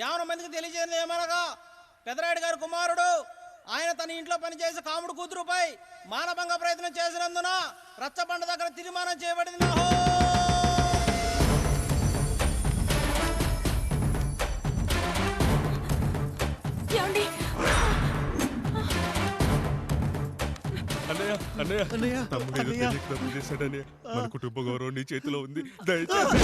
యావన మందికి తెలియజేయదు ఏమనగా? పెదరాయుడు గారి కుమారుడు ఆయన తన ఇంట్లో పనిచేసే కాముడు కూతురుపై మానభంగ ప్రయత్నం చేసినందున రచ్చబండ దగ్గర తీర్మానం చేయబడింది. నాహో మన కుటుంబ గౌరవం నీ చేతిలో ఉంది. దయచేసి.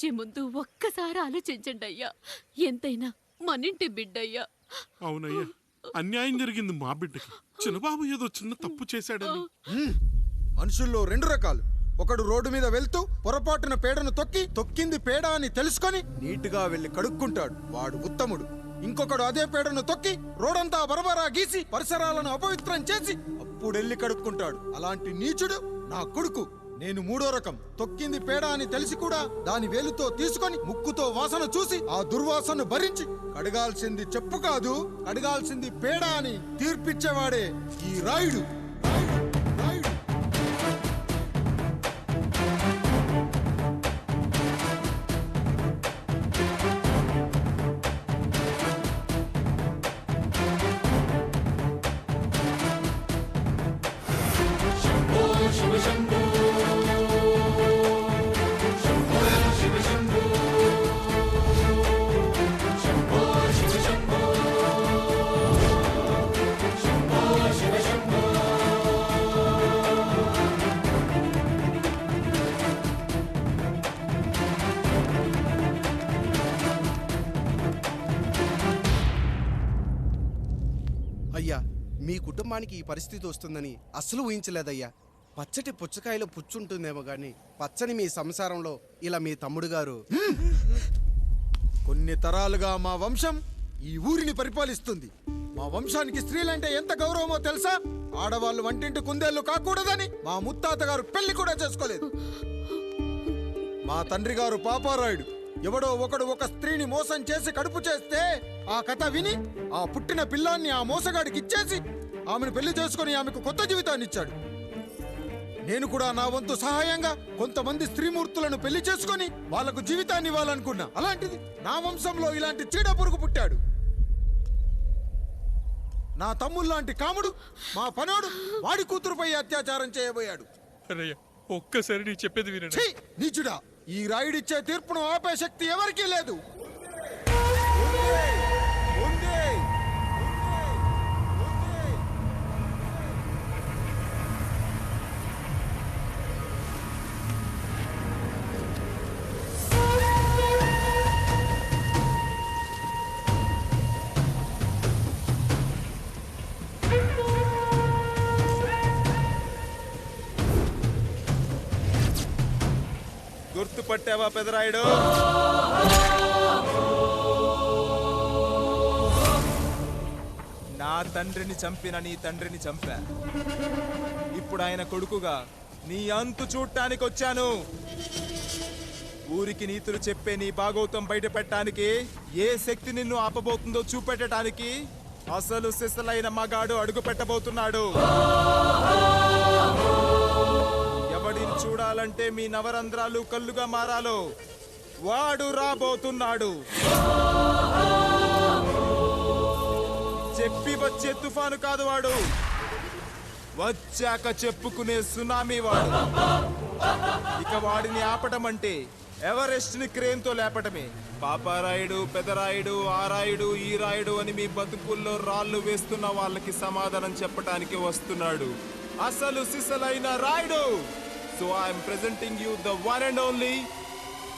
తీర్పిచ్చే ముందు ఒక్కసారి ఆలోచించండి అయ్యా. ఎంతైనా మనింటి బిడ్డయ్యా. అవునయ్యా. అన్యాయం జరిగింది మా బిడ్డకి. చిన్నబాబు ఏదో చిన్న తప్పు చేశాడని. మనుషుల్లో రెండు రకాలు. ఒకడు రోడ్డు మీద వెళ్తూ పొరపాటున పేడను తొక్కి తొక్కింది పేడ అని తెలుసుకొని నీటుగా వెళ్ళి కడుక్కుంటాడు. వాడు ఉత్తముడు. ఇంకొకడు అదే పేడను తొక్కి రోడంతా బరబరా గీసి పరిసరాలను అపవిత్రం చేసి అప్పుడెళ్ళి కడుక్కుంటాడు. అలాంటి నీచుడు నా కొడుకు. నేను మూడో రకం. తొక్కింది పేడ అని తెలిసి కూడా దాని వేలుతో తీసుకొని ముక్కుతో వాసన చూసి ఆ దుర్వాసన భరించి కడగాల్సింది చెప్పు కాదు కడగాల్సింది పేడ అని తీర్పిచ్చేవాడే ఈ రాయుడు రాయుడు. కుటుంబానికి ఈ పరిస్థితి వస్తుందని అస్సలు ఊహించలేదయ్యా. పచ్చటి పుచ్చకాయలో పుచ్చుంటుందేమో గాని పచ్చని మీ సంసారంలో ఇలా మీ తమ్ముడు గారు. కొన్ని తరాలుగా మా వంశం ఈ ఊరిని పరిపాలిస్తుంది. మా వంశానికి స్త్రీలంటే ఎంత గౌరవమో తెలుసా? ఆడవాళ్ళు వంటింటి కుందేళ్ళు కాకూడదని మా ముత్తాత గారు పెళ్ళి కూడా చేసుకోలేదు. మా తండ్రి గారు పాపారాయుడు. ఎవడో ఒకడు ఒక స్త్రీని మోసం చేసి కడుపు చేస్తే ఆ కథ విని ఆ పుట్టిన పిల్లాన్ని ఆ మోసగాడికి ఇచ్చేసి ఆమెను పెళ్ళి చేసుకుని ఆమెకు కొత్త జీవితాన్ని ఇచ్చాడు. నేను కూడా నా వంతు సహాయంగా కొంతమంది స్త్రీమూర్తులను పెళ్ళి చేసుకొని వాళ్ళకు జీవితాన్ని ఇవ్వాలనుకున్నా. అలాంటిది నా వంశంలో ఇలాంటి చీడ పురుగు పుట్టాడు. నా తమ్ముళ్ళలాంటి కాముడు మా పనోడు వాడి కూతురుపై అత్యాచారం చేయబోయాడు. అన్నయ్య ఒక్కసారి నీ చెప్పేది వినండి. ఛీ! నీచుడా ఈ రాయుడిచ్చే తీర్పును ఆపే శక్తి ఎవరికీ లేదు. పట్టావా పెదరాయుడు? నా తండ్రిని చంపిన నీ తండ్రిని చంపా. ఇప్పుడు ఆయన కొడుకుగా నీ అంతు చూడటానికి వచ్చాను. ఊరికి నీతులు చెప్పే నీ భాగవతం బయటపెట్టడానికి ఏ శక్తి నిన్ను ఆపబోతుందో చూపెట్టడానికి అసలు సిసలైన మగాడు అడుగు పెట్టబోతున్నాడు చూడాలంటే మీ నవరంధ్రాలు కళ్ళుగా మారాలో. వాడు రాబోతున్నాడు. చెప్పి వచ్చే తుఫాను కాదు వాడు. వచ్చాక చెప్పుకునే సునామీ వాడు. ఇక వాడిని ఆపటం అంటే ఎవరెస్ట్ని క్రేన్తో లేపటమే. పాపారాయుడు పెదరాయుడు ఆరాయుడు ఈ రాయుడు అని మీ బతుకుల్లో రాళ్ళు వేస్తున్న వాళ్ళకి సమాధానం చెప్పటానికి వస్తున్నాడు. అసలు సిసలైన Rayudu! So I am presenting you the one and only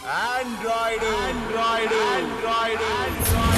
Android. Android. Android. Android. Android.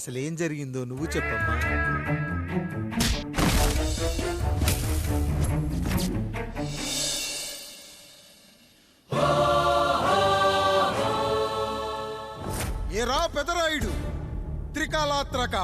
అసలు ఏం జరిగిందో నువ్వు చెప్పమ్మా. ఏరా పెదరాయుడు? త్రికాలాత్రక.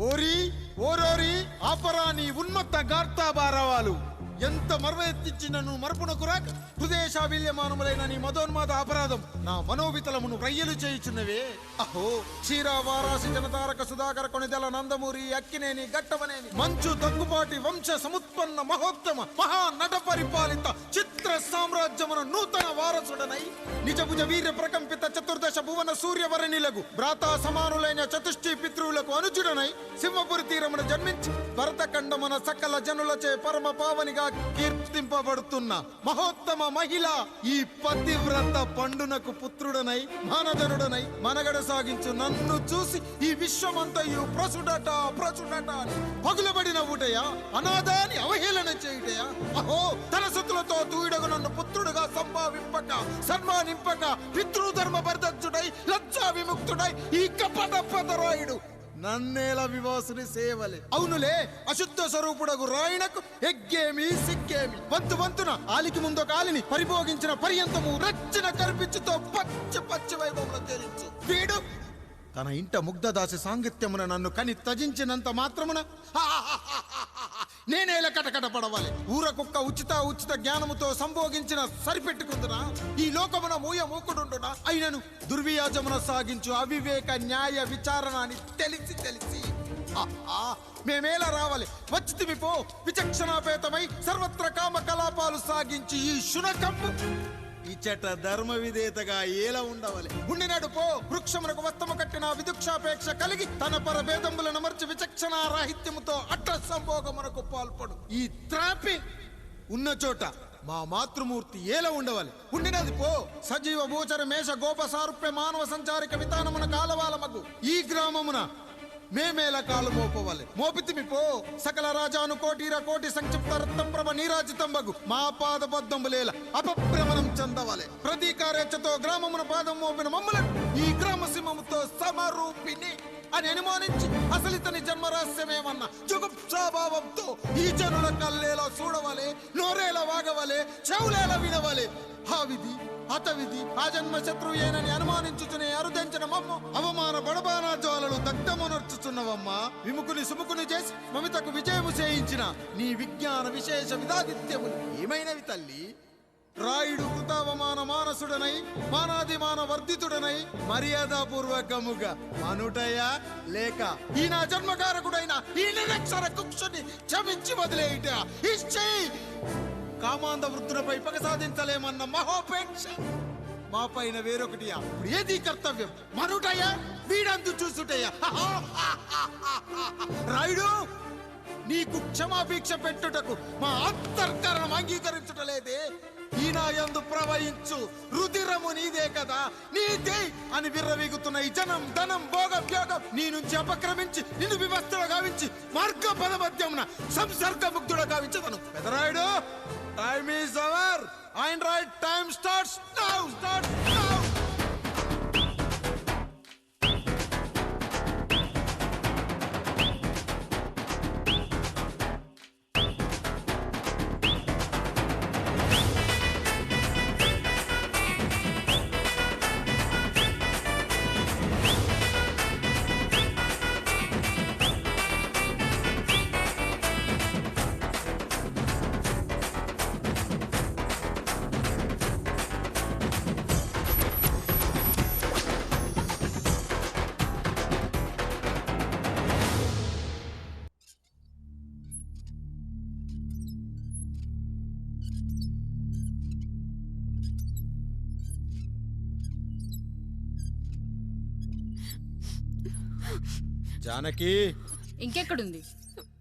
ఓరి ఓరోరి ఆపరాని ఉన్మత్త గార్తా గార్తాబారవాలు ఎంత మర్వెత్తించినను మరపునకు రాక. హృదయశాబిల్యమానములైన నీ మదోన్మాద అపరాధం నా మనోవితలమును రయ్యలు చేయుచున్నవే. అహో క్షీర వారాసి జనతారక సుధాకర కొనిదెల నందమూరి అక్కినేని గట్టమనేని మంచు దగ్గుపాటి వంశ సముత్పన్న మహోత్తమ మహా నట పరిపాలిత చిత్ర సామ్రాజ్యమున నూతన వారసుడనై నిజభుజ వీర ప్రకంపిత చతుర్దశ భువన సూర్యవరణిలకు భ్రాతా సమానులైన చతుష్టి పితృవులకు అనుచుడనై సింహపురి తీరమున జన్మించి భరతఖండమున సకల జనులచే పరమ పావనిగా కీర్తింపబడుతున్న మహోత్తమ మహిళ ఈ పతివ్రత పండునకు పుత్రుడనై మానధనుడనై మనగడ సాగించు నన్ను చూసి ఈ విశ్వమంతయు ప్రసుడట ప్రసుడట అని పగులబడి నవ్వుటయా? అనాథాన్ని అవహేళన చేయుటయా? అహో తన శత్రులతో తూయుడగు నన్ను పుత్రుడుగా సంభావింపక సన్మానింపక పితృధర్మ పరిదక్షుడై లజ్జా విముక్తుడై ఈ కపట పదరాయుడు నన్నేల వివాసుని సేవలే. అవునులే అశుద్ధ స్వరూపుడగు రాయణకు ఎగ్గేమి సిగ్గేమి. వంతు వంతున ఆలికి ముందు కాలిని పరిభోగించిన పర్యంతము రచ్చిన కల్పించుతో పచ్చ పచ్చ వైభవంలో తేలించు వీడు తన ఇంట ముగ్ధదాసి సాంగత్యమున నన్ను కని తజించినంత మాత్రమున నేనేలా కటకట పడవాలి. ఊర కుక్క ఉచిత ఉచిత జ్ఞానముతో సంభోగించిన సరిపెట్టుకుందునా? ఈ లోకమున మూయ మూకుడుండునా? అయినను దుర్వియాజమున సాగించు అవివేక న్యాయ విచారణ అని తెలిసి. తెలిసి మేమేలా రావాలి? వచ్చితిమి పో విచక్షణాపేతమై సర్వత్ర కామ కలాపాలు సాగించి ఈ శునకం ఇచ్చట ధర్మ విధేతగా ఏల ఉండవలే. ఉండినాడు పో వృక్షమునకు వస్తము కట్టిన విదుక్షాపేక్ష కలిగి తన పరభేదములను మర్చి విచక్షణ రాహిత్యముతో అట్ట సంభోగమునకు పాల్పడు. ఈ త్రాపి ఉన్న చోట మా మాతృమూర్తి ఏల ఉండవాలి. ఉండినది పో సజీవ భూచర మేష గోప సారూప్య మానవ సంచారిక విధానమున కాలవాలమగు. ఈ గ్రామమున మేమేల కాలు మోపవాలి. మోపితిమి పో. సకల రాజాను కోటిర కోటి సంక్షిప్త రత్నప్రభ నీరాజితంబగు మా పాద పద్మములేల అపభ్రమణం చెందవాలి. ప్రతీకారేచ్ఛతో గ్రామమున పాదం మోపిన మమ్మలను ఈ గ్రామ సింహముతో సమరూపిణి అని అనుమానించి అసలు ఇతని జన్మరహస్యమేమన్నా జుగుప్సాభావంతో ఈ జనుల కల్లేలా చూడవాలి నోరేలా వాగవాలి చెవులేలా వినవాలి. ఆ హతవిధి ఆ జన్మ శత్రుయేనని అనుమానించుచునే అరుదించిన మమ్మ అవమాన బడబానా జ్వాలలు దగ్ధమునర్చుచున్నవమ్మా. విముకుని సుముకుని చేసి మమితకు విజయము చేయించిన నీ విజ్ఞాన విశేష విధాదిత్యములు ఏమైనవి తల్లి? రాయుడు కృతావమాన మానసుడనై మానాదిమాన వర్ధితుడనై మర్యాదపూర్వకముగా మనుటయా లేక ఈ నా జన్మకారకుడైన ఈ నిరక్షర కుక్షుని క్షమించి వదిలేయుట. ఇచ్చేయి కామాంధ వృద్ధులపై పగ సాధించలేమన్న మహోపేక్ష. మా పైన వేరొకటియా ఇప్పుడు ఏది కర్తవ్యం? మనుటయ్యా వీడందు చూసుటయ్యా. రాయుడు నీకు క్షమాభిక్ష పెట్టుటకు మా అంతర్కరణం అంగీకరించుటలేదే. ఈనాయందు ప్రవహించు రుధిరము నీదే కదా. నీదే అని విర్రవీగుతున్న ఈ జనం ధనం భోగం యోగం నీ నుంచి అపక్రమించి నిన్ను వివస్తుడు గావించి మార్గ పదమధ్యమున సంసర్గ ముగ్ధుడు గావించదను. Pedarayudu Time is over. Android time starts now. Start. Janaki. ఇంకెక్కడుంది?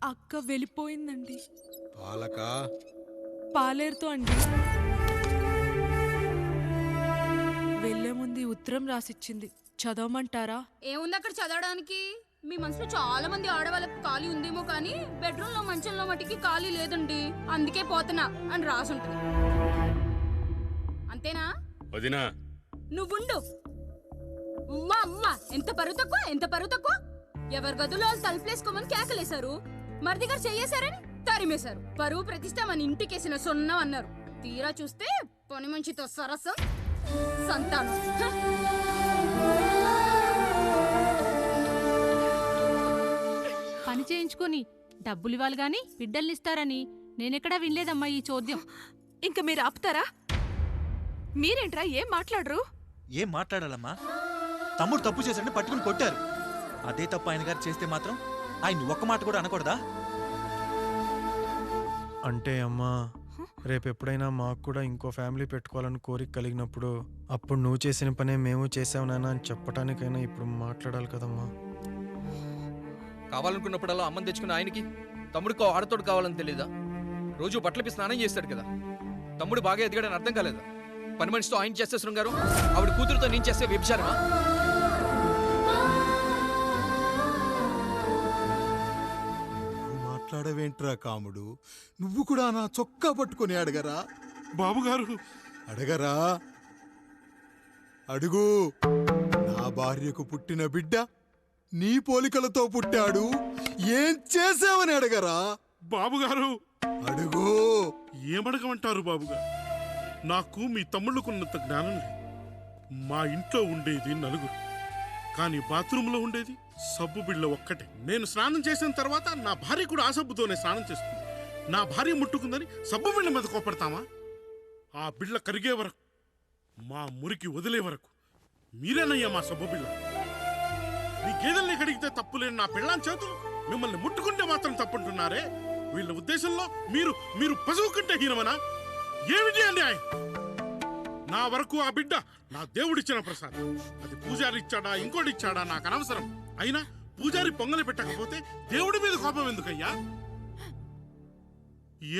అక్క వెళ్ళిపోయిందండి. పాలక. పాలేరుతో అండి. వెళ్ళే ముందు ఈ ఉత్తరం రాసిచ్చింది. చదవమంటారా? ఏముంది అక్కడ చదవడానికి? మీ మనసులో చాలా మంది ఆడవాళ్ళకి ఖాళీ ఉందేమో కానీ బెడ్రూమ్లో మంచంలో మట్టికి ఖాళీ లేదండి. అందుకే పోతున్నా అని రాసుంటుంది. అంతేనా? వదినా. నువ్వుండు. ఉమ్మా అమ్మ ఎంత పరువు తక్కువ? ఎంత పరువు తక్కువ? ఎవరి గదులో వాళ్ళు తలుపులేసుకోమని కేకలేశారు. మరిది గారు చెయ్యేశారని తరిమేశారు. పరువు ప్రతిష్ట మన ఇంటికేసిన సొన్నం అన్నారు. తీరా చూస్తే పని మంచితో సరసం. సంతానం. హ! పని చేయించుకొని డబ్బులు ఇవ్వాలి గాని బిడ్డల్ని ఇస్తారని నేనెక్కడా వినలేదమ్మా ఈ చోద్యం. ఇంకా మీరు ఆపుతారా? మీరేంట్రా ఏం మాట్లాడరు? ఏం మాట్లాడాలమ్మా? తమ్ముడు తప్పు చేశాడని పట్టుకుని కొట్టారు. అదే తప్పు ఆయన గారు చేస్తే మాత్రం ఆయన ఒక్క మాట కూడా అనకూడదా? అంటే అమ్మా రేపు ఎప్పుడైనా మాకు కూడా ఇంకో ఫ్యామిలీ పెట్టుకోవాలని కోరిక కలిగినప్పుడు అప్పుడు నువ్వు చేసిన పనే మేము చేసావు నాన్న అని చెప్పడానికైనా ఇప్పుడు మాట్లాడాలి కదమ్మా. కావాలనుకున్నప్పుడల్లా అమ్మని తెచ్చుకున్న ఆయనకి తమ్ముడికో ఆడతోడు కావాలని తెలీదా? రోజు బట్టలపి స్నానం చేస్తాడు కదా. తమ్ముడు బాగా ఎదిగాడని అర్థం కాలేదా? పని మనిషితో ఆయన చేస్తే శృంగారు ఆవిడ కూతురుతో నేను చేస్తే వ్యభిచారమా? మాట్లాడవేంట్రా కాముడు? నువ్వు కూడా నా చొక్కా పట్టుకొని అడగరా? బాబుగారు. అడగరా? అడుగు. నా భార్యకు పుట్టిన బిడ్డ నీ పోలికలతో పుట్టాడు. ఏం చేసావని అడగరా? బాబుగారు. అడుగు. ఏమడగమంటారు బాబుగారు? నాకు మీ తమ్ముళ్ళకున్నంత జ్ఞానం లేదు. మా ఇంట్లో ఉండేది నలుగురు. కానీ బాత్రూంలో ఉండేది సబ్బు బిళ్ళ ఒక్కటే. నేను స్నానం చేసిన తర్వాత నా భార్య కూడా ఆ సబ్బుతోనే స్నానం చేస్తుంది. నా భార్య ముట్టుకుందని సబ్బు బిళ్ళ మీద కోపడతామా? ఆ బిళ్ళ కరిగే వరకు మా మురికి వదిలే వరకు మీరేనయ్యా మా సబ్బు బిళ్ళ. మీ గేదెల్ని కడిగితే తప్పులేని నా పిల్లాని చేతులు మిమ్మల్ని ముట్టుకుంటే మాత్రం తప్పుంటున్నారే. వీళ్ళ ఉద్దేశంలో మీరు మీరు పశువు కంటే హీనమనా? ఏమిటి అన్యాయం? నా వరకు ఆ బిడ్డ నా దేవుడిచ్చిన ప్రసాదం. అది పూజారి ఇచ్చాడా ఇంకోటి ఇచ్చాడా నాకు అనవసరం. అయినా పూజారి పొంగలి పెట్టకపోతే దేవుడి మీద కోపం ఎందుకయ్యా?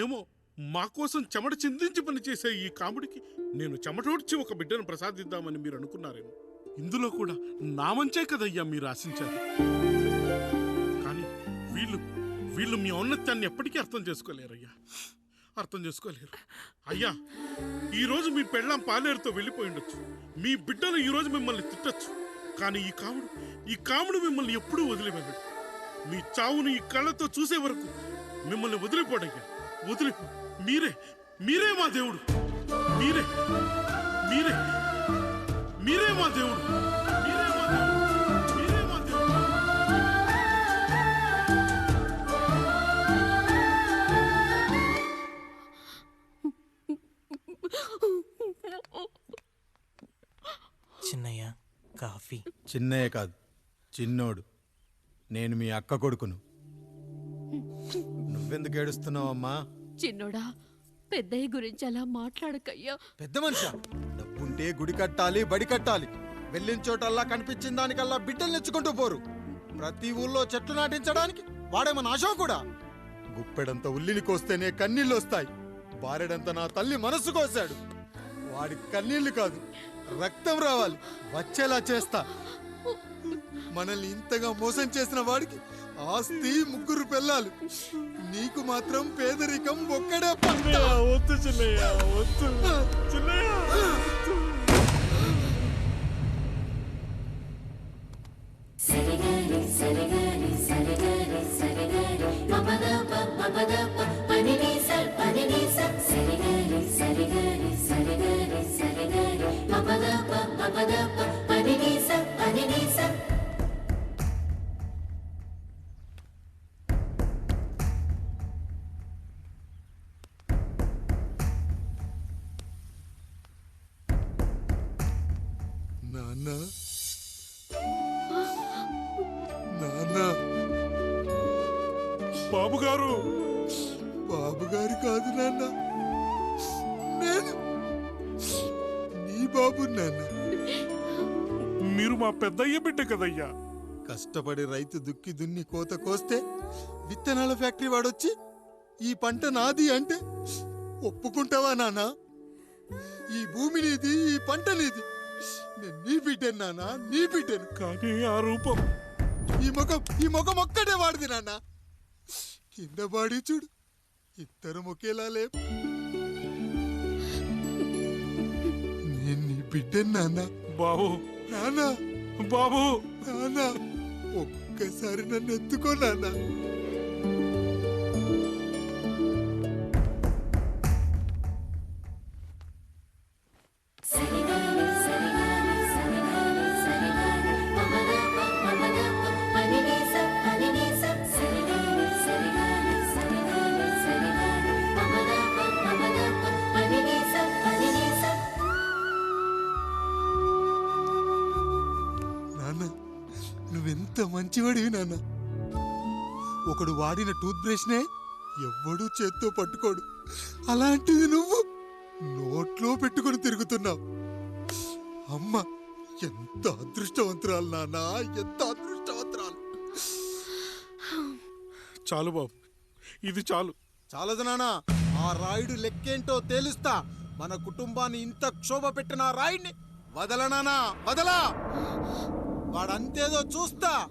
ఏమో మా కోసం చెమట చిందించి పనిచేసే ఈ కాముడికి నేను చెమటోడ్చి ఒక బిడ్డను ప్రసాదిద్దామని మీరు అనుకున్నారేమో. ఇందులో కూడా నా మంచే కదయ్యా మీరు ఆశించారు కానీ వీళ్ళు వీళ్ళు మీ ఔన్నత్యాన్ని ఎప్పటికీ అర్థం చేసుకోలేరయ్యా. అర్థం చేసుకోలేరు. అయ్యా ఈరోజు మీ పెళ్ళాం పాలేరుతో వెళ్ళిపోయి ఉండొచ్చు. మీ బిడ్డలు ఈ రోజు మిమ్మల్ని తిట్టొచ్చు. కానీ ఈ కాముడు ఈ కాముడు మిమ్మల్ని ఎప్పుడూ వదిలివెళ్ళడు మీ చావును ఈ కళ్ళతో చూసే వరకు మిమ్మల్ని వదిలిపోడయ్యా వదిలిపో. మీరే మీరే మా దేవుడు. మీరే మీరే మీరే మా దేవుడు. మీరే చిన్నయ్య కాఫీ. చిన్నయ్య కాదు చిన్నోడు. నేను మీ అక్క కొడుకును. నువ్వెందుకు ఏడుస్తున్నావమ్మా? చిన్నోడా పెద్దయ్య గురించి అలా మాట్లాడకయ్యా. పెద్ద మనిషి? డబ్బుంటే గుడి కట్టాలి బడి కట్టాలి. వెళ్ళిన చోటల్లా కనిపించిన దానికల్లా బిడ్డలు నెచ్చుకుంటూ పోరు. ప్రతి ఊళ్ళో చెట్లు నాటించడానికి వాడేమన్నా అశోకుడా గుప్పెడంత ఉల్లిని కోస్తేనే కన్నీళ్ళు వస్తాయి బారెడంత నా తల్లి మనసు కోశాడు వాడి కన్నీళ్ళు కాదు రక్తం రావాలి. వచ్చేలా చేస్తా. మనల్ని ఇంతగా మోసం చేసిన వాడికి ఆస్తి ముగ్గురు పిల్లలు నీకు మాత్రం పేదరికం ఒక్కడే పంట వద్దు చిన్నయ్య వద్దు. చిన్నయ్య! నాన్న పెద్దయ్య బిడ్డ కదయ్యా. కష్టపడి రైతు దుక్కి దున్ని కోత కోస్తే విత్తనాల ఫ్యాక్టరీ వాడొచ్చి ఈ పంట నాది అంటే ఒప్పుకుంటావా నానా? ఈ భూమి నీది ఈ పంట నీది. నేను నీ బిడ్డను నానా నీ బిడ్డను. కానీ ఆ రూపం. ఈ ముఖం ఈ ముఖం ఒక్కటే వాడిది నాన్న కింద బాడి చూడు ఇద్దరం ఒకేలా లే నేను నీ బిడ్డను నాన్న బాబు నాన్న బాబు. నాన్న ఒక్కసారి నన్ను ఎత్తుకో నాన్న. ఒకడు వాడిన టూత్ బ్రష్నే ఎవ్వడూ చేత్తో పట్టుకోడు. అలాంటిది నువ్వు నోట్లో పెట్టుకొని తిరుగుతున్నావు. అమ్మ ఎంత అదృష్టవంతురాలు నాన్న ఎంత అదృష్టవంతురాలు. చాలు బాబు ఇది చాలు. చాలదు నాన్న ఆ రాయుడు లెక్కేంటో తేలుస్తా. మన కుటుంబాన్ని ఇంత క్షోభ పెట్టిన రాయుడిని వదలనానా వదలా. వాడంతేదో చూస్తా!